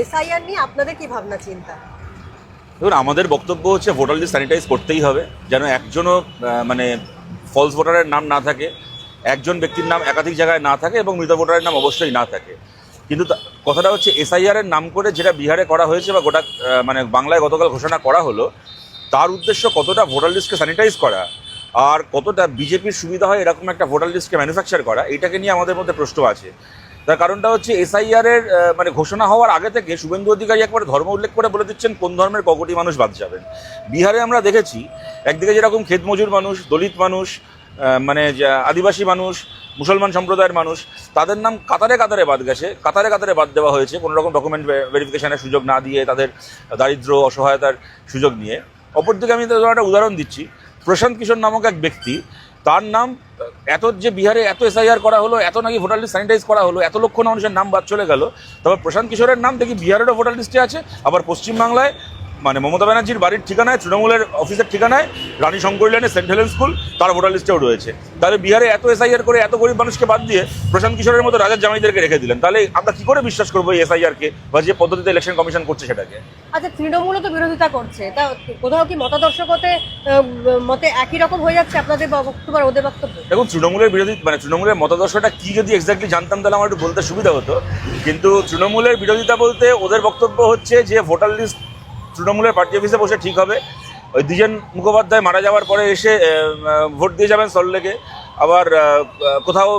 SIR নিয়ে আপনাদের কি ভাবনা, চিন্তা? দেখুন আমাদের বক্তব্য হচ্ছে ভোটার লিস্ট স্যানিটাইজ করতেই হবে, যেন একজনও মানে ফলস ভোটারের নাম না থাকে, একজন ব্যক্তির নাম একাধিক জায়গায় না থাকে এবং মৃত ভোটারের নাম অবশ্যই না থাকে। কিন্তু কথাটা হচ্ছে এসআইআর এর নাম করে যেটা বিহারে করা হয়েছে বা গোটা মানে বাংলায় গতকাল ঘোষণা করা হলো, তার উদ্দেশ্য কতটা ভোটার লিস্টকে স্যানিটাইজ করা আর কতটা বিজেপির সুবিধা হয় এরকম একটা ভোটার লিস্টকে ম্যানুফ্যাকচার করা এটাকে নিয়ে আমাদের মধ্যে প্রশ্ন আছে। তার কারণটা হচ্ছে এসআইআর এর মানে ঘোষণা হওয়ার আগে থেকে শুভেন্দু অধিকারী একবার ধর্ম উল্লেখ করে বলে দিচ্ছেন, কোন ধর্মের কগটি মানুষ বাদ যাবেন। বিহারে আমরা দেখেছি, একদিকে যেরকম ক্ষেত মজুর মানুষ, দলিত মানুষ মানে আদিবাসী মানুষ, মুসলমান সম্প্রদায়ের মানুষ, তাদের নাম কাতারে কাতারে বাদ গেছে। কাতারে কাতারে বাদ দেওয়া হয়েছে, কোনো রকম ডকুমেন্ট ভেরিফিকেশনের সুযোগ না দিয়ে তাদের দারিদ্র, অসহায়তার সুযোগ নিয়ে। অপরদিকে আমি একটা উদাহরণ দিচ্ছি, প্রশান্ত কিশোর নামক এক ব্যক্তি তার নাম, এত যে বিহারে এত এসআইআর করা হলো, এত নাকি ভোটার লিস্ট স্যানিটাইজ করা হলো, এত লক্ষ মানুষের নাম বাদ চলে গেল। তবে প্রশান্ত কিশোরের নাম দেখি বিহারেরও ভোটার লিস্টে আছে, আবার পশ্চিমবাংলায় মানে মমতা ব্যানার্জির বাড়ির ঠিকানায় তৃণমূলের অফিসের ঠিকানায় রানী শঙ্কর লেনে সেন্ট হেলেন স্কুল তার ভোটার লিস্টেও রয়েছে। তাহলে বিহারে এত এসআইআর করে এত গরিব মানুষকে বাদ দিয়ে প্রশান্ত কিশোরের মতো রাজার জামাইদেরকে রেখে দিলেন তাহলে আমরা কি করে বিশ্বাস করব এই এসআইআরকে বা যে পদ্ধতিতে ইলেকশন কমিশন করছে সেটাকে? আচ্ছা তৃণমূলও তো বিরোধিতা করছে। তা কোথাও কি মতাদর্শকতে মতে একই রকম হয়ে যাচ্ছে আপনাদের বক্তব্য ওদের বক্তব্য? দেখুন তৃণমূলের বিরোধী মানে তৃণমূলের মতাদর্শটা কি যদি এক্স্যাক্টলি জানতাম তাহলে আমার একটু বলতে সুবিধা হতো। কিন্তু তৃণমূলের বিরোধিতা বলতে ওদের বক্তব্য হচ্ছে যে ভোটার লিস্ট তৃণমূলের পার্টি অফিসে বসে ঠিক হবে। ওই দ্বিজেন মুখোপাধ্যায় মারা যাওয়ার পরে এসে ভোট দিয়ে যাবেন সল্টলেকে আবার কোথাও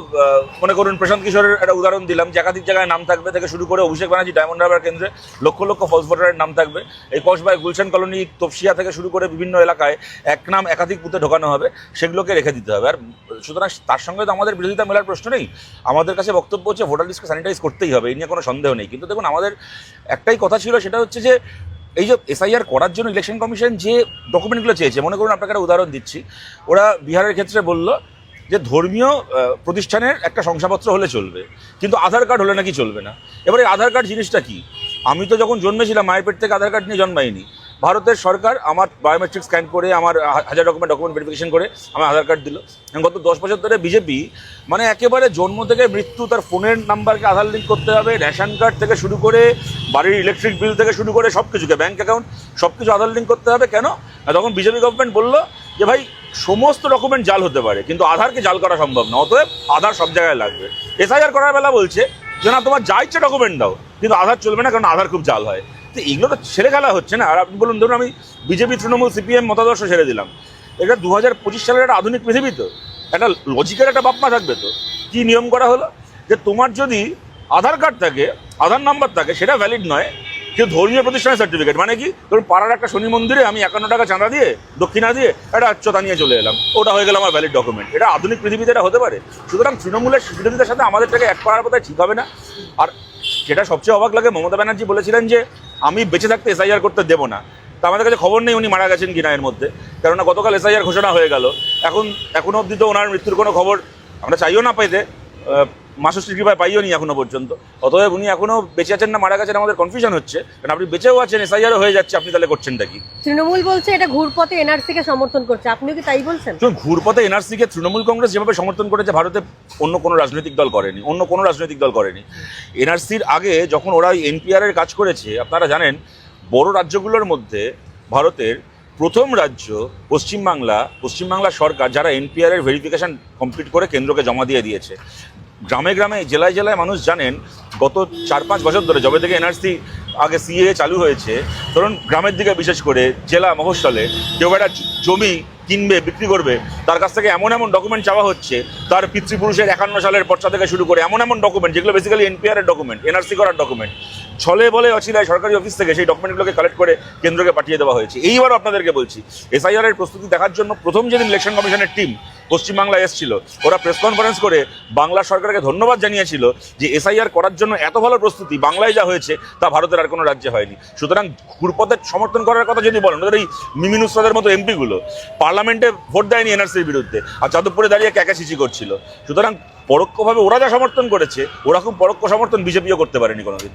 মনে করুন প্রশান্ত কিশোরের একটা উদাহরণ দিলাম যে একাধিক জায়গায় নাম থাকবে থেকে শুরু করে অভিষেক ব্যানার্জি ডায়মন্ড হারবার কেন্দ্রে লক্ষ লক্ষ ফলস ভোটারের নাম থাকবে। এই কসবাই গুলশান কলোনি তপসিয়া থেকে শুরু করে বিভিন্ন এলাকায় এক নাম একাধিক বুথে ঢোকানো হবে, সেগুলোকে রেখে দিতে হবে। আর সুতরাং তার সঙ্গে তো আমাদের বিরোধিতা মেলার প্রশ্ন নেই। আমাদের কাছে বক্তব্য হচ্ছে, ভোটার লিস্টকে স্যানিটাইজ করতেই হবে এই নিয়ে কোনো সন্দেহ নেই। কিন্তু দেখুন, আমাদের একটাই কথা ছিল, সেটা হচ্ছে যে এই যে এসআইআর করার জন্য ইলেকশন কমিশন যে ডকুমেন্টগুলো চেয়েছে, মনে করুন আপনাকে একটা উদাহরণ দিচ্ছি। ওরা বিহারের ক্ষেত্রে বলল যে ধর্মীয় প্রতিষ্ঠানের একটা শংসাপত্র হলে চলবে, কিন্তু আধার কার্ড হলে নাকি চলবে না। এবারে আধার কার্ড জিনিসটা কি? আমি তো যখন জন্মেছিলাম, মায়ের পেট থেকে আধার কার্ড নিয়ে জন্মাইনি। ভারতের সরকার আমার বায়োমেট্রিক স্ক্যান করে, আমার হাজার ডকুমেন্ট ডকুমেন্ট ভেরিফিকেশন করে আমার আধার কার্ড দিল। গত দশ বছর ধরে বিজেপি মানে একেবারে জন্ম থেকে মৃত্যু, তার ফোনের নাম্বারকে আধার লিঙ্ক করতে হবে রেশন কার্ড থেকে শুরু করে, বাড়ির ইলেকট্রিক বিল থেকে শুরু করে সব কিছুকে ব্যাঙ্ক অ্যাকাউন্ট সব কিছু আধার লিঙ্ক করতে হবে। কেন? তখন বিজেপি গভর্নমেন্ট বলল যে, ভাই, সমস্ত ডকুমেন্ট জাল হতে পারে, কিন্তু আধারকে জাল করা সম্ভব না, অতএব আধার সব জায়গায় লাগবে। এসআইআর করার বেলা বলছে যে, না, তোমার যা ইচ্ছে ডকুমেন্ট দাও, কিন্তু আধার চলবে না, কারণ আধার খুব জাল হয়। তো এগুলো তো ছেড়ে খেলা হচ্ছে না। আর আপনি বলুন, ধরুন আমি বিজেপি, তৃণমূল, সিপিএম মতাদর্শ ছেড়ে দিলাম। এটা দু হাজার পঁচিশ সালের একটা আধুনিক পৃথিবী তো। একটা লজিকের একটা বাপমা থাকবে তো। কী নিয়ম করা হলো? যে তোমার যদি আধার কার্ড থাকে, আধার নাম্বার থাকে, সেটা ভ্যালিড নয়। কিন্তু ধর্মীয় প্রতিষ্ঠানের সার্টিফিকেট মানে কি? ধরুন পাড়ার একটা শনি মন্দিরে আমি একান্ন টাকা চাঁদা দিয়ে, দক্ষিণা দিয়ে একটা আচ্ছতা নিয়ে চলে এলাম। ওটা হয়ে গেল আমার ভ্যালিড ডকুমেন্ট এটা আধুনিক পৃথিবীতে এটা হতে পারে। সুতরাং তৃণমূলের বিরোধিতার সাথে আমাদেরটাকে এক পাড়ার কথা ঠিক হবে না। আর যেটা সবচেয়ে অবাক লাগে, মমতা ব্যানার্জি বলেছিলেন যে, আমি বেঁচে থাকতে এসআইআর করতে দেবো না। তা আমাদের কাছে খবর নেই, উনি মারা গেছেন কিনা এর মধ্যে। কেননা গতকাল এসআইআর ঘোষণা হয়ে গেল। এখন এখনও অবধি তো ওনার মৃত্যুর কোনো খবর আমরা চাইও না পাইতে মাসুশ্রী কৃপায় পাইও নি এখনও পর্যন্ত। অতএব উনি এখনও বেঁচে আছেন না মারা গেছেন আমাদের কনফিউশন হচ্ছে। কারণ আপনি বেঁচেও আছেন এসআইআরও হয়ে যাচ্ছে আপনি তাহলে করছেনটা কি? তৃণমূল বলছে এটা ঘুরপথে এনআরসি কে সমর্থন করছে। আপনিও কি তাই বলছেন? শুনুন ঘুরপথে এনআরসিকে তৃণমূল কংগ্রেস যেভাবে সমর্থন করেছে ভারতে অন্য কোনো রাজনৈতিক দল করেনি অন্য কোনো রাজনৈতিক দল করেনি। এনআরসির আগে যখন ওরা এনপিআর এর কাজ করেছে আপনারা জানেন বড় রাজ্যগুলোর মধ্যে ভারতের প্রথম রাজ্য পশ্চিমবাংলা পশ্চিমবাংলা সরকার যারা এনপিআর এর ভেরিফিকেশন কমপ্লিট করে কেন্দ্রকে জমা দিয়ে দিয়েছে। গ্রামে গ্রামে, জেলায় জেলায় মানুষ জানেন, গত চার পাঁচ বছর ধরে যবে থেকে এনআরসি আগে সিএ চালু হয়েছে, ধরুন গ্রামের দিকে বিশেষ করে জেলা মফস্বলে কেউ একটা জমি কিনবে, বিক্রি করবে, তার কাছ থেকে এমন এমন ডকুমেন্ট চাওয়া হচ্ছে, তার পিতৃপুরুষের একান্ন সালের পর্চা থেকে শুরু করে এমন এমন ডকুমেন্ট যেগুলো বেসিক্যালি এনপিআর এর ডকুমেন্ট এনআরসি করার ডকুমেন্ট ছলে বলে অচিলায় সরকারি অফিস থেকে সেই ডকুমেন্টগুলোকে কালেক্ট করে কেন্দ্রকে পাঠিয়ে দেওয়া হয়েছে। এইবার আপনাদেরকে বলছি এসআইআর এর প্রস্তুতি দেখার জন্য প্রথম যেদিন ইলেকশন কমিশনের টিম পশ্চিমবাংলায় এসেছিল। ওরা প্রেস কনফারেন্স করে বাংলা সরকারকে ধন্যবাদ জানিয়েছিল যে এসআইআর করার জন্য এত ভালো প্রস্তুতি বাংলায় যা হয়েছে তা ভারতের আর কোনো রাজ্যে হয়নি। সুতরাং ঘুরপথের সমর্থন করার কথা যদি বলেন, ওদের এই মিমিন উস্তাদের মতো এমপিগুলো পার্লামেন্টে ভোট দেয়নি এনআরসির বিরুদ্ধে আর যাদবপুরে দাঁড়িয়ে ক্যাকাশিচি করছিল। সুতরাং পরোক্ষভাবে ওরা যা সমর্থন করেছে ওরকম পরোক্ষ সমর্থন বিজেপিও করতে পারেনি কোনোদিন।